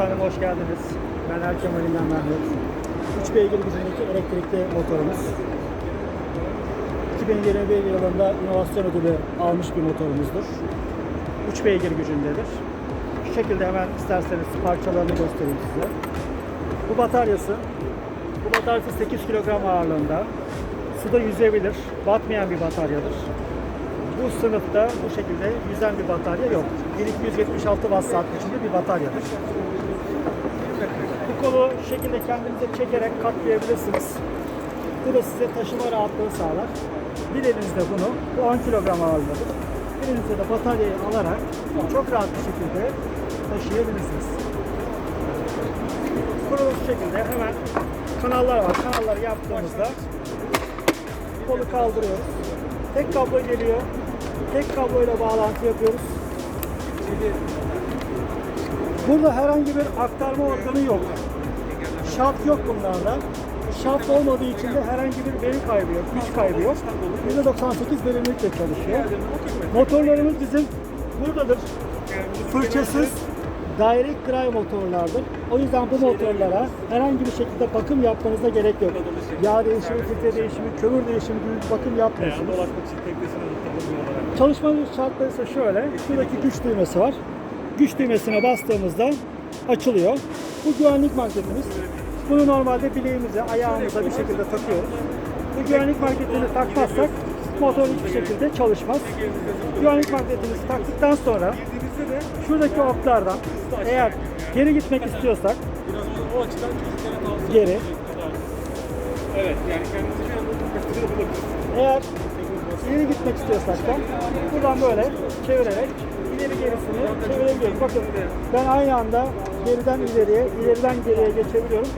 Efendim, hoş geldiniz. Ben Erkem Ali'nden Mehmet. 3 beygir gücündeki elektrikli motorumuz. 2021 yılında inovasyon ödülü almış bir motorumuzdur. 3 beygir gücündedir. Şu şekilde hemen isterseniz parçalarını göstereyim size. Bu bataryası, bu bataryası 8 kilogram ağırlığında. Suda yüzebilir, batmayan bir bataryadır. Bu sınıfta bu şekilde yüzen bir batarya yok. 1276 watt saat gücünde bir bataryadır. Kolu şekilde kendinize çekerek katlayabilirsiniz. Bu da size taşıma rahatlığı sağlar. Bir elinizde bunu, bu 10 kilogram ağırlığıdır. Bir elinizde de bataryayı alarak çok rahat bir şekilde taşıyabilirsiniz. Kurulu şekilde hemen kanallar var. Kanalları yaptığımızda kolu kaldırıyoruz. Tek kablo geliyor. Tek kabloyla bağlantı yapıyoruz. Burada herhangi bir aktarma organı yok. Şaft yok bunlarda. Şaft olmadığı için de herhangi bir veri kaybı yok, güç kaybı yok. %98 verimlilikle çalışıyor. Motorlarımız bizim buradadır. Fırçasız direct drive motorlardır. O yüzden bu motorlara herhangi bir şekilde bakım yapmanıza gerek yok. Yağ değişimi, filtre değişimi, kömür değişimi gibi bakım yapmıyorsunuz. Çalışma şartları ise şöyle. Şuradaki güç düğmesi var. Güç düğmesine bastığımızda açılıyor. Bu güvenlik magnetimiz. Bunu normalde bileğimize, ayağımıza bir şekilde takıyoruz. Bu güvenlik magnetini takmazsak motor hiçbir şekilde çalışmaz. Güvenlik magnetimizi taktıktan sonra şuradaki oklardan eğer geri gitmek istiyorsak geri, Evet yani bulabilirsiniz. eğer ileri gitmek istiyorsak da buradan böyle çevirerek ileri gerisini çevirebiliyoruz. Bakın ben aynı anda geriden ileriye, ileriden geriye geçebiliyorum.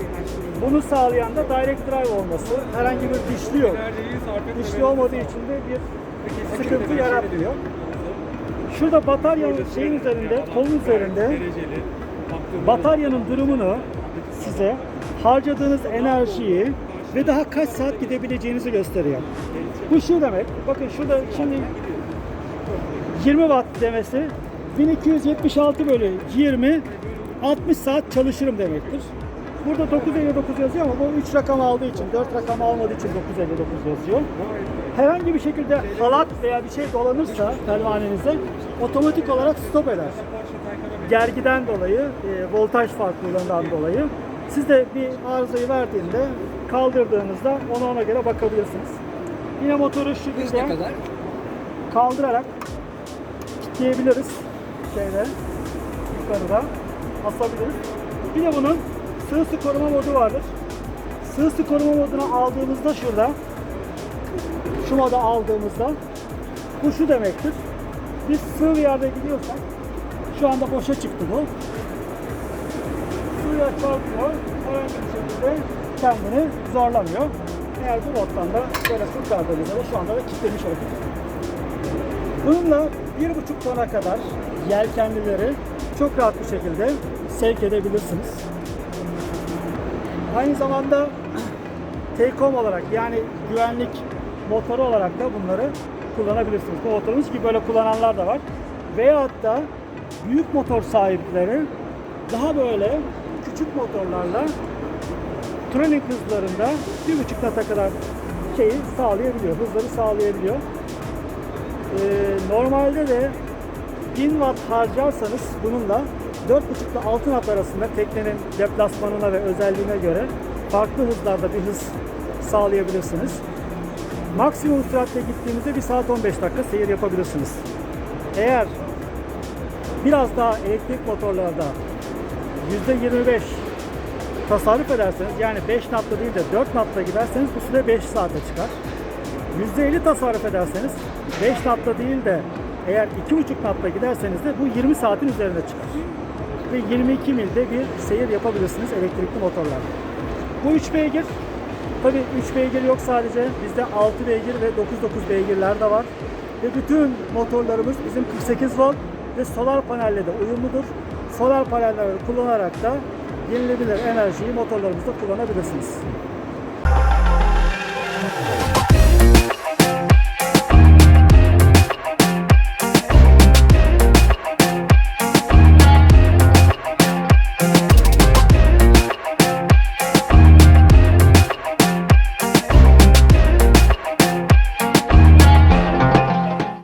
Bunu sağlayan da direct drive olması. Herhangi bir dişli yok. Dişli olmadığı için de bir sıkıntı yaratmıyor. Şurada bataryanın şeyin üzerinde, kolun üzerinde bataryanın durumunu size harcadığınız enerjiyi ve daha kaç saat gidebileceğinizi gösteriyor. Bu şu demek. Bakın şurada şimdi 20 watt demesi 1276 bölü 20 60 saat çalışırım demektir. Burada 959 yazıyor ama bu 3 rakam aldığı için 4 rakam almadığı için 959 yazıyor. Herhangi bir şekilde halat veya bir şey dolanırsa pervanenize otomatik olarak stop eder gergiden dolayı, e, voltaj farklılığından dolayı siz de bir arızayı verdiğinde kaldırdığınızda ona ona göre bakabilirsiniz. Yine motoru şu şekilde kadar? kaldırarak kilitleyebiliriz. Şeyde yukarıda asabiliriz. Bir de bunun sığ su koruma modu vardır. Sığ su koruma modunu aldığımızda şurada şu moda aldığımızda bu şu demektir. Biz sığ bir yerde gidiyorsak şu anda boşa çıktı bu. Suya çarpıyor. Herhangi bir şekilde kendini zorlamıyor. Eğer bu moddan da böyle kurtardığınızda da şu anda da kilitlemiş olduk. Bununla bir buçuk tona kadar yelkenlileri çok rahat bir şekilde sevk edebilirsiniz. Aynı zamanda T-Com olarak yani güvenlik motoru olarak da bunları kullanabilirsiniz. Bu motorumuz gibi böyle kullananlar da var. Veyahut da büyük motor sahipleri daha böyle küçük motorlarla trailing hızlarında bir buçuk nata kadar şeyi sağlayabiliyor, hızları sağlayabiliyor. Ee, normalde de 1000 watt harcarsanız bununla 4.5 ile 6 watt arasında teknenin deplasmanına ve özelliğine göre farklı hızlarda bir hız sağlayabilirsiniz. Maksimum süratle gittiğinizde 1 saat 15 dakika seyir yapabilirsiniz. Eğer biraz daha elektrik motorlarda %25 tasarruf ederseniz yani 5 knotla değil de 4 knotla giderseniz bu süre 5 saate çıkar. %50 tasarruf ederseniz 5 knotla değil de eğer 2,5 knotla giderseniz de bu 20 saatin üzerine çıkar. Ve 22 milde bir seyir yapabilirsiniz elektrikli motorlarla. Bu 3 beygir Tabii 3 beygir yok sadece. Bizde 6 beygir ve 9.9 beygirler de var. Ve bütün motorlarımız bizim 48 volt ve solar panelle de uyumludur. Solar panelleri kullanarak da yenilebilir enerjiyi motorlarımızda kullanabilirsiniz.